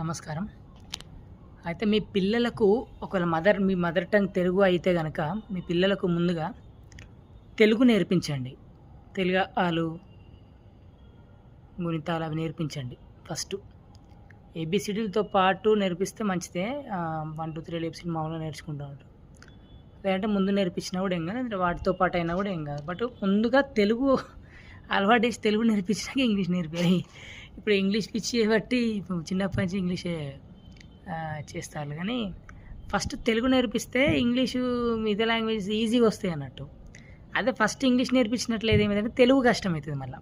నమస్కారం. అయితే మీ పిల్లలకు ఒకవేళ మదర్ మీ మదర్ టంగ్ తెలుగు అయితే కనుక మీ పిల్లలకు ముందుగా తెలుగు నేర్పించండి. తెలుగు ఆలు గుణితాలు అవి నేర్పించండి ఫస్ట్. ఏబిసిడీలతో పాటు నేర్పిస్తే మంచిదే. వన్ టూ త్రీ ఏబిసిడీ మామూలుగా నేర్చుకుంటూ ఉంటారు. లేదంటే ముందు నేర్పించినా కూడా ఏం కాదు వాటితో పాటు అయినా కూడా ఏం కాదు. బట్ ముందుగా తెలుగు అలవాటు చేసి తెలుగు నేర్పించినాక ఇంగ్లీష్ నేర్పి ఇప్పుడు ఇంగ్లీష్ పిచ్చి బట్టి చిన్నప్పటి నుంచి ఇంగ్లీషే చేస్తారు. కానీ ఫస్ట్ తెలుగు నేర్పిస్తే ఇంగ్లీషు మిగతా లాంగ్వేజ్ ఈజీగా వస్తాయి అన్నట్టు. అదే ఫస్ట్ ఇంగ్లీష్ నేర్పించినట్లయితే ఏమైందంటే తెలుగు కష్టమవుతుంది మళ్ళీ.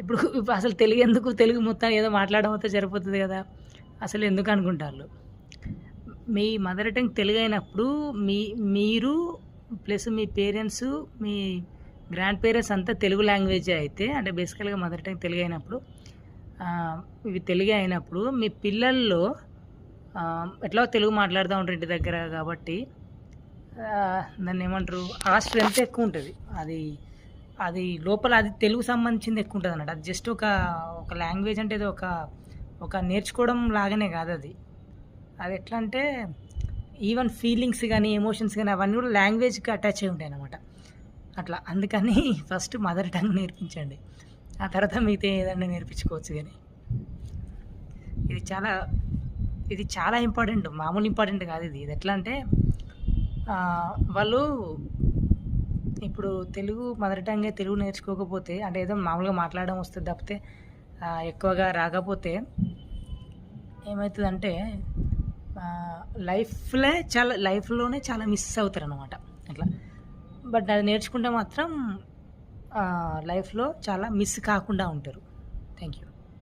ఇప్పుడు ఇప్పుడు అసలు తెలుగు ఎందుకు? తెలుగు మొత్తం ఏదో మాట్లాడడంతో సరిపోతుంది కదా. అసలు ఎందుకు అనుకుంటారు? మీ మదర్ టంగ్ తెలుగు అయినప్పుడు మీ మీరు ప్లస్ మీ పేరెంట్స్ మీ గ్రాండ్ పేరెంట్స్ అంతా తెలుగు లాంగ్వేజే అయితే అంటే బేసికల్గా మదర్ టంగ్ తెలుగు అయినప్పుడు ఇవి తెలుగు అయినప్పుడు మీ పిల్లల్లో ఎట్లా తెలుగు మాట్లాడుతూ ఉంటారు ఇంటి దగ్గర కాబట్టి దాన్ని ఏమంటారు ఆ స్ట్రెంత్ ఎక్కువ ఉంటుంది. అది అది లోపల అది తెలుగు సంబంధించింది ఎక్కువ ఉంటుంది అన్నట్టు. అది జస్ట్ ఒక ఒక లాంగ్వేజ్ అంటే ఇది ఒక ఒక నేర్చుకోవడం లాగానే కాదు అది. అది ఎట్లా అంటే ఈవెన్ ఫీలింగ్స్ కానీ ఎమోషన్స్ కానీ అవన్నీ కూడా లాంగ్వేజ్కి అటాచ్ అయి ఉంటాయి అన్నమాట అట్లా అందుకని ఫస్ట్ మదర్ టంగ్ నేర్పించండి. ఆ తర్వాత మిగతా ఏదైనా నేర్పించుకోవచ్చు కానీ. ఇది చాలా ఇది చాలా ఇంపార్టెంట్ మామూలు ఇంపార్టెంట్ కాదు ఇది. ఇది ఎట్లా అంటే వాళ్ళు ఇప్పుడు తెలుగు మదర్ టంగే తెలుగు నేర్చుకోకపోతే అంటే ఏదో మామూలుగా మాట్లాడడం వస్తుంది తప్పితే ఎక్కువగా రాకపోతే ఏమవుతుందంటే లైఫ్లే చాలా లైఫ్లోనే చాలా మిస్ అవుతారు అనమాట అట్లా. బట్ అది నేర్చుకుంటే మాత్రం లైఫ్లో చాలా మిస్ కాకుండా ఉంటారు. Thank you.